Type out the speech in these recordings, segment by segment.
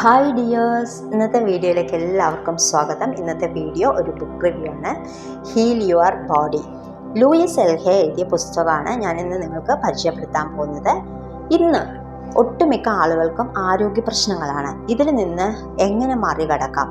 Hi dears ഇന്നത്തെ വീഡിയോയിലേക്ക് എല്ലാവർക്കും സ്വാഗതം. ഇന്നത്തെ വീഡിയോ ഒരു ബുക്ക് റിവ്യൂ ആണ്. Heal your body Louise L Hay എഴുതിയ പുസ്തകമാണ് ഞാൻ ഇന്ന് നിങ്ങൾക്ക് പരിചയപ്പെടുത്താൻ പോകുന്നത്. ഇന്ന് ഒട്ടുമിക്ക ആളുകൾക്കും ആരോഗ്യ പ്രശ്നങ്ങളാണ്. ഇതിൽ നിന്ന് എങ്ങനെ മറികടക്കാം?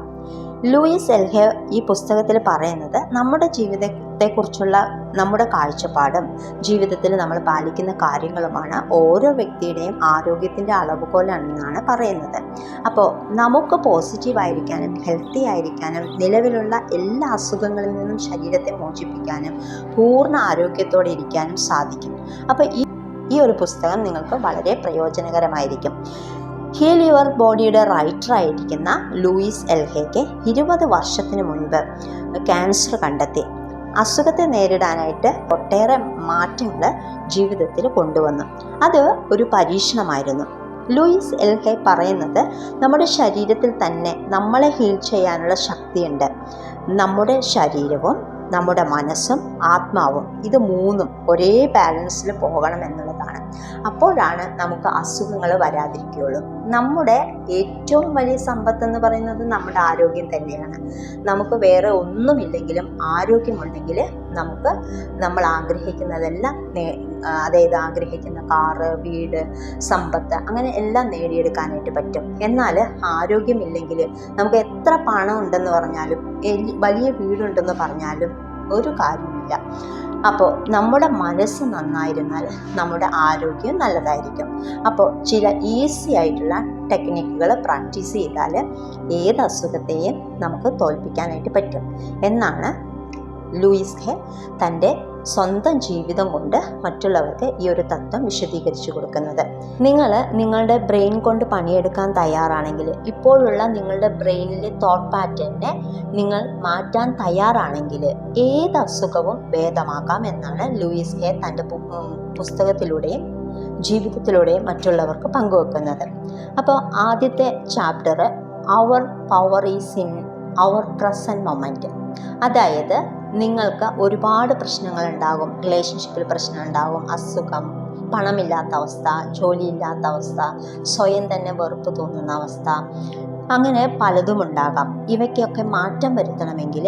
ലൂയിസ് എൽഹെ ഈ പുസ്തകത്തിൽ പറയുന്നത് നമ്മുടെ ജീവിതത്തെക്കുറിച്ചുള്ള നമ്മുടെ കാഴ്ചപ്പാടും ജീവിതത്തിൽ നമ്മൾ പാലിക്കുന്ന കാര്യങ്ങളുമാണ് ഓരോ വ്യക്തിയുടെയും ആരോഗ്യത്തിന്റെ അളവുകോലാണെന്നാണ് പറയുന്നത്. അപ്പോൾ നമുക്ക് പോസിറ്റീവായിരിക്കാനും ഹെൽത്തി ആയിരിക്കാനും നിലവിലുള്ള എല്ലാ അസുഖങ്ങളിൽ നിന്നും ശരീരത്തെ മോചിപ്പിക്കാനും പൂർണ ആരോഗ്യത്തോടെ ഇരിക്കാനും സാധിക്കും. അപ്പോൾ ഈ ഈ ഒരു പുസ്തകം നിങ്ങൾക്ക് വളരെ പ്രയോജനകരമായിരിക്കും. ഹീൽ യുവർ ബോഡിയുടെ റൈറ്ററായിരിക്കുന്ന ലൂയിസ് ലൂയിസ് എൽഹയ്ക്ക് ഇരുപത് വർഷത്തിന് മുൻപ് ക്യാൻസർ കണ്ടെത്തി. അസുഖത്തെ നേരിടാനായിട്ട് ഒട്ടേറെ മാറ്റങ്ങൾ ജീവിതത്തിൽ കൊണ്ടുവന്നു. അത് ഒരു പരീക്ഷണമായിരുന്നു. ലൂയിസ് എൽഹെ പറയുന്നത് നമ്മുടെ ശരീരത്തിൽ തന്നെ നമ്മളെ ഹീൽ ചെയ്യാനുള്ള ശക്തിയുണ്ട്. നമ്മുടെ ശരീരവും നമ്മുടെ മനസ്സും ആത്മാവും ഇത് മൂന്നും ഒരേ ബാലൻസിൽ പോകണം എന്നുള്ളതാണ്. അപ്പോഴാണ് നമുക്ക് അസുഖങ്ങൾ വരാതിരിക്കുകയുള്ളൂ. നമ്മുടെ ഏറ്റവും വലിയ സമ്പത്ത് എന്ന് പറയുന്നത് നമ്മുടെ ആരോഗ്യം തന്നെയാണ്. നമുക്ക് വേറെ ഒന്നുമില്ലെങ്കിലും ആരോഗ്യമുണ്ടെങ്കിൽ നമുക്ക് നമ്മൾ ആഗ്രഹിക്കുന്നതെല്ലാം അതായത് ആഗ്രഹിക്കുന്ന കാറ് വീട് സമ്പത്ത് അങ്ങനെ എല്ലാം നേടിയെടുക്കാനായിട്ട് പറ്റും. എന്നാൽ ആരോഗ്യമില്ലെങ്കിൽ നമുക്ക് എത്ര പണം ഉണ്ടെന്ന് പറഞ്ഞാലും വലിയ വീടുണ്ടെന്ന് പറഞ്ഞാലും ഒരു കാര്യമില്ല അപ്പോൾ നമ്മുടെ മനസ്സ് നന്നായിരുന്നാൽ നമ്മുടെ ആരോഗ്യം നല്ലതായിരിക്കും. അപ്പോൾ ചില ഈസി ആയിട്ടുള്ള ടെക്നിക്കുകൾ പ്രാക്ടീസ് ചെയ്താൽ ഏത് അസുഖത്തെയും നമുക്ക് തോൽപ്പിക്കാനായിട്ട് പറ്റും. എന്നാണ് ലൂയിസ് ഹെ തന്റെ സ്വന്തം ജീവിതം കൊണ്ട് മറ്റുള്ളവർക്ക് ഈ ഒരു തത്വം വിശദീകരിച്ചു കൊടുക്കുന്നത്. നിങ്ങൾ നിങ്ങളുടെ ബ്രെയിൻ കൊണ്ട് പണിയെടുക്കാൻ തയ്യാറാണെങ്കിൽ ഇപ്പോഴുള്ള നിങ്ങളുടെ ബ്രെയിനിലെ തോട്ട് പാറ്റേണിനെ നിങ്ങൾ മാറ്റാൻ തയ്യാറാണെങ്കിൽ ഏത് അസുഖവും ഭേദമാക്കാം എന്നാണ് ലൂയിസ് കെ തന്റെ പുസ്തകത്തിലൂടെയും ജീവിതത്തിലൂടെയും മറ്റുള്ളവർക്ക് പങ്കുവെക്കുന്നത്. അപ്പോൾ ആദ്യത്തെ chapter our power is in our present moment അതായത് നിങ്ങൾക്ക് ഒരുപാട് പ്രശ്നങ്ങൾ ഉണ്ടാകും റിലേഷൻഷിപ്പിൽ പ്രശ്നം ഉണ്ടാകും അസുഖം പണമില്ലാത്ത അവസ്ഥ ജോലിയില്ലാത്ത അവസ്ഥ സ്വയം തന്നെ വെറുപ്പ് തോന്നുന്ന അവസ്ഥ അങ്ങനെ പലതും ഉണ്ടാകാം. ഇവയ്ക്കൊക്കെ മാറ്റം വരുത്തണമെങ്കിൽ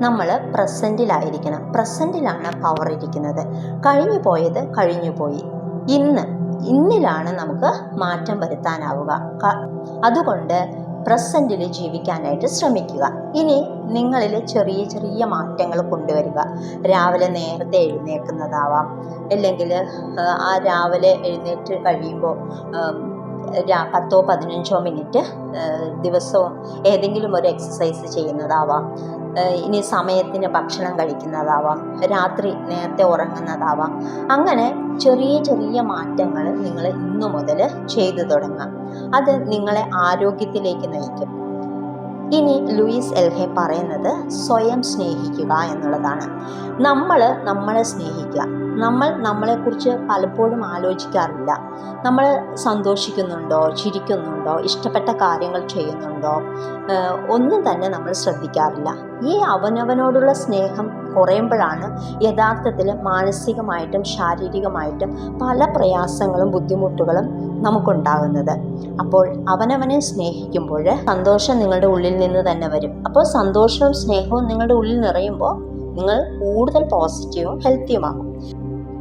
നമ്മൾ പ്രസന്റിലായിരിക്കണം പ്രസന്റിലാണ് പവർ ഇരിക്കുന്നത്. കഴിഞ്ഞു പോയത് കഴിഞ്ഞു പോയി. ഇന്ന് ഇന്നിലാണ് നമുക്ക് മാറ്റം വരുത്താനാവുക. അതുകൊണ്ട് പ്രസന്റിൽ ജീവിക്കാനായിട്ട് ശ്രമിക്കുക. ഇനി നിങ്ങളിൽ ചെറിയ ചെറിയ മാറ്റങ്ങൾ കൊണ്ടുവരിക. രാവിലെ നേരത്തെ എഴുന്നേൽക്കുന്നതാവാം അല്ലെങ്കിൽ ആ രാവിലെ എഴുന്നേറ്റ് കഴിയുമ്പോൾ പത്തോ പതിനഞ്ചോ മിനിറ്റ് ദിവസവും ഏതെങ്കിലും ഒരു എക്സസൈസ് ചെയ്യുന്നതാവാം. ഇനി സമയത്തിന് ഭക്ഷണം കഴിക്കുന്നതാവാം. രാത്രി നേരത്തെ ഉറങ്ങുന്നതാവാം. അങ്ങനെ ചെറിയ ചെറിയ മാറ്റങ്ങൾ നിങ്ങൾ ഇന്നു മുതൽ ചെയ്തു തുടങ്ങാം അത് നിങ്ങളെ ആരോഗ്യത്തിലേക്ക് നയിക്കും. ഇനി ലൂയിസ് എൽഹെ പറയുന്നത് സ്വയം സ്നേഹിക്കുക എന്നുള്ളതാണ്. നമ്മൾ നമ്മളെ സ്നേഹിക്കുക. നമ്മൾ നമ്മളെക്കുറിച്ച് പലപ്പോഴും ആലോചിക്കാറില്ല. നമ്മൾ സന്തോഷിക്കുന്നുണ്ടോ ചിരിക്കുന്നുണ്ടോ ഇഷ്ടപ്പെട്ട കാര്യങ്ങൾ ചെയ്യുന്നുണ്ടോ ഒന്നും തന്നെ നമ്മൾ ശ്രദ്ധിക്കാറില്ല. ഈ അവനവനോടുള്ള സ്നേഹം കുറയുമ്പോഴാണ് യഥാർത്ഥത്തിൽ മാനസികമായിട്ടും ശാരീരികമായിട്ടും പല പ്രയാസങ്ങളും ബുദ്ധിമുട്ടുകളും നമുക്കുണ്ടാകുന്നത്. അപ്പോൾ അവനവനെ സ്നേഹിക്കുമ്പോൾ സന്തോഷം നിങ്ങളുടെ ഉള്ളിൽ നിന്ന് തന്നെ വരും. അപ്പോൾ സന്തോഷവും സ്നേഹവും നിങ്ങളുടെ ഉള്ളിൽ നിറയുമ്പോൾ നിങ്ങൾ കൂടുതൽ പോസിറ്റീവും ഹെൽത്തിയുമാകും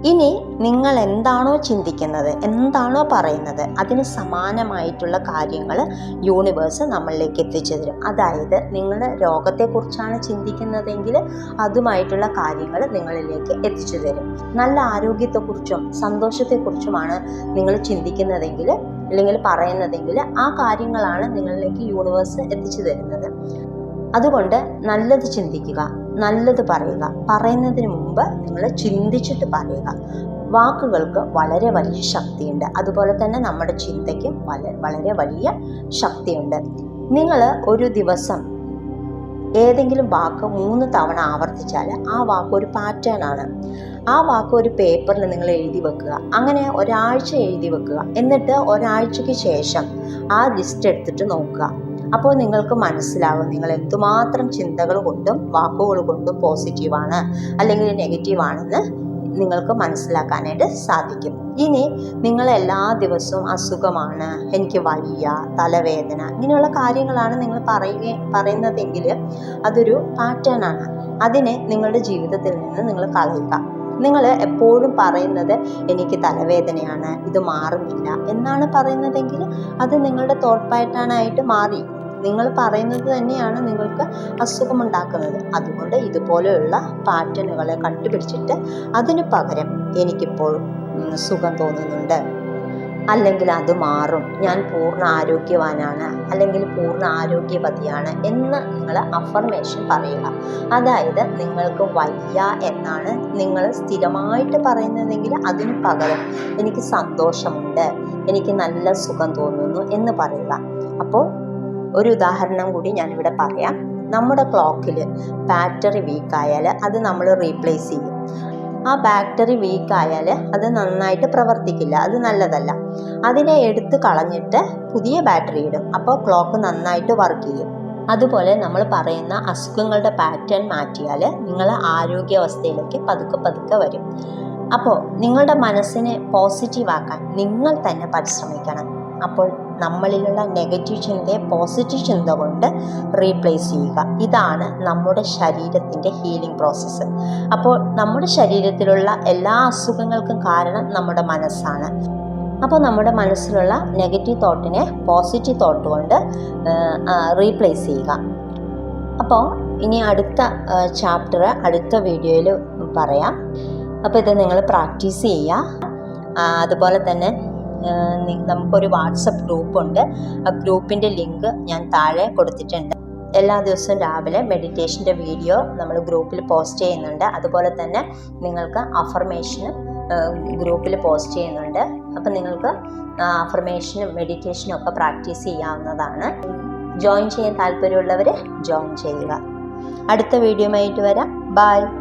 ഇനി നിങ്ങൾ എന്താണോ ചിന്തിക്കുന്നത് എന്താണോ പറയുന്നത് അതിന് സമാനമായിട്ടുള്ള കാര്യങ്ങൾ യൂണിവേഴ്സ് നമ്മളിലേക്ക് എത്തിച്ചു തരും. അതായത് നിങ്ങൾ രോഗത്തെക്കുറിച്ചാണ് ചിന്തിക്കുന്നതെങ്കിൽ അതുമായിട്ടുള്ള കാര്യങ്ങൾ നിങ്ങളിലേക്ക് എത്തിച്ചു തരും. നല്ല ആരോഗ്യത്തെക്കുറിച്ചും സന്തോഷത്തെക്കുറിച്ചുമാണ് നിങ്ങൾ ചിന്തിക്കുന്നതെങ്കിൽ അല്ലെങ്കിൽ പറയുന്നതെങ്കിൽ ആ കാര്യങ്ങളാണ് നിങ്ങളിലേക്ക് യൂണിവേഴ്സ് എത്തിച്ചു തരുന്നത്. അതുകൊണ്ട് നല്ലത് ചിന്തിക്കുക. നല്ലത് പറയുക. പറയുന്നതിന് മുമ്പ് നിങ്ങൾ ചിന്തിച്ചിട്ട് പറയുക. വാക്കുകൾക്ക് വളരെ വലിയ ശക്തിയുണ്ട്. അതുപോലെ തന്നെ നമ്മുടെ ചിന്തയ്ക്കും വളരെ വലിയ ശക്തിയുണ്ട്. നിങ്ങൾ ഒരു ദിവസം ഏതെങ്കിലും വാക്ക് മൂന്ന് തവണ ആവർത്തിച്ചാൽ ആ വാക്ക് ഒരു പാറ്റേൺ ആണ്. ആ വാക്ക് ഒരു പേപ്പറിൽ നിങ്ങൾ എഴുതി വെക്കുക. അങ്ങനെ ഒരാഴ്ച എഴുതി വെക്കുക. എന്നിട്ട് ഒരാഴ്ചയ്ക്ക് ശേഷം ആ ലിസ്റ്റ് എടുത്തിട്ട് നോക്കുക. അപ്പോൾ നിങ്ങൾക്ക് മനസ്സിലാവും നിങ്ങൾ എന്തുമാത്രം ചിന്തകൾ കൊണ്ടും വാക്കുകൾ കൊണ്ടും പോസിറ്റീവാണ് അല്ലെങ്കിൽ നെഗറ്റീവാണെന്ന് നിങ്ങൾക്ക് മനസ്സിലാക്കാനായിട്ട് സാധിക്കും. ഇനി നിങ്ങൾ എല്ലാ ദിവസവും അസുഖമാണ് എനിക്ക് വയ്യ തലവേദന ഇങ്ങനെയുള്ള കാര്യങ്ങളാണ് നിങ്ങൾ പറയുക പറയുന്നതെങ്കിൽ അതൊരു പാറ്റേൺ ആണ്. അതിനെ നിങ്ങളുടെ ജീവിതത്തിൽ നിന്ന് നിങ്ങൾ കളയുക. നിങ്ങൾ എപ്പോഴും പറയുന്നത് എനിക്ക് തലവേദനയാണ് ഇത് മാറുന്നില്ല എന്നാണ് പറയുന്നതെങ്കിൽ അത് നിങ്ങളുടെ തോട്ട് പാറ്റേണായിട്ട് മാറി. നിങ്ങൾ പറയുന്നത് തന്നെയാണ് നിങ്ങൾക്ക് അസുഖമുണ്ടാക്കുന്നത്. അതുകൊണ്ട് ഇതുപോലെയുള്ള പാറ്റേണുകളെ കണ്ടുപിടിച്ചിട്ട് അതിന് പകരം എനിക്കിപ്പോൾ സുഖം തോന്നുന്നുണ്ട്. അല്ലെങ്കിൽ അത് മാറും. ഞാൻ പൂർണ ആരോഗ്യവാനാണ്. അല്ലെങ്കിൽ പൂർണ ആരോഗ്യവതിയാണ് എന്ന് നിങ്ങൾ അഫർമേഷൻ പറയുക. അതായത് നിങ്ങൾക്ക് വയ്യ എന്നാണ് നിങ്ങൾ സ്ഥിരമായിട്ട് പറയുന്നതെങ്കിൽ അതിന് പകരം എനിക്ക് സന്തോഷമുണ്ട്. എനിക്ക് നല്ല സുഖം തോന്നുന്നു എന്ന് പറയുക. അപ്പോൾ ഒരു ഉദാഹരണം കൂടി ഞാനിവിടെ പറയാം. നമ്മുടെ ക്ലോക്കിൽ ബാറ്ററി വീക്കായാൽ അത് നമ്മൾ റീപ്ലേസ് ചെയ്യും. ആ ബാറ്ററി വീക്കായാൽ അത് നന്നായിട്ട് പ്രവർത്തിക്കില്ല. അത് നല്ലതല്ല. അതിനെ എടുത്ത് കളഞ്ഞിട്ട് പുതിയ ബാറ്ററി ഇടും. അപ്പോൾ ക്ലോക്ക് നന്നായിട്ട് വർക്ക് ചെയ്യും. അതുപോലെ നമ്മൾ പറയുന്ന അസുഖങ്ങളുടെ പാറ്റേൺ മാറ്റിയാൽ നിങ്ങൾ ആരോഗ്യാവസ്ഥയിലേക്ക് പതുക്കെ പതുക്കെ വരും. അപ്പോൾ നിങ്ങളുടെ മനസ്സിനെ പോസിറ്റീവാക്കാൻ നിങ്ങൾ തന്നെ പരിശ്രമിക്കണം. അപ്പോൾ നമ്മളിലുള്ള നെഗറ്റീവ് ചിന്തയെ പോസിറ്റീവ് ചിന്ത കൊണ്ട് റീപ്ലേസ് ചെയ്യുക. ഇതാണ് നമ്മുടെ ശരീരത്തിന്റെ ഹീലിംഗ് പ്രോസസ്സ് അപ്പോൾ നമ്മുടെ ശരീരത്തിലുള്ള എല്ലാ അസുഖങ്ങൾക്കും കാരണം നമ്മുടെ മനസ്സാണ്. അപ്പോൾ നമ്മുടെ മനസ്സിലുള്ള നെഗറ്റീവ് തോട്ടിനെ പോസിറ്റീവ് തോട്ട് കൊണ്ട് റീപ്ലേസ് ചെയ്യുക. അപ്പോൾ ഇനി അടുത്ത ചാപ്റ്റർ അടുത്ത വീഡിയോയിൽ പറയാം. അപ്പോൾ ഇത് നിങ്ങൾ പ്രാക്ടീസ് ചെയ്യുക. അതുപോലെ തന്നെ നമുക്കൊരു വാട്സപ്പ് ഗ്രൂപ്പുണ്ട്. ആ ഗ്രൂപ്പിന്റെ ലിങ്ക് ഞാൻ താഴെ കൊടുത്തിട്ടുണ്ട്. എല്ലാ ദിവസവും രാവിലെ മെഡിറ്റേഷന്റെ വീഡിയോ നമ്മൾ ഗ്രൂപ്പിൽ പോസ്റ്റ് ചെയ്യുന്നുണ്ട്. അതുപോലെ തന്നെ നിങ്ങൾക്ക് അഫർമേഷനും ഗ്രൂപ്പിൽ പോസ്റ്റ് ചെയ്യുന്നുണ്ട്. അപ്പം നിങ്ങൾക്ക് അഫർമേഷനും മെഡിറ്റേഷനും ഒക്കെ പ്രാക്ടീസ് ചെയ്യാവുന്നതാണ്. ജോയിൻ ചെയ്യാൻ താല്പര്യമുള്ളവർ ജോയിൻ ചെയ്യുക. അടുത്ത വീഡിയോ ആയിട്ട് വരാം. ബായ്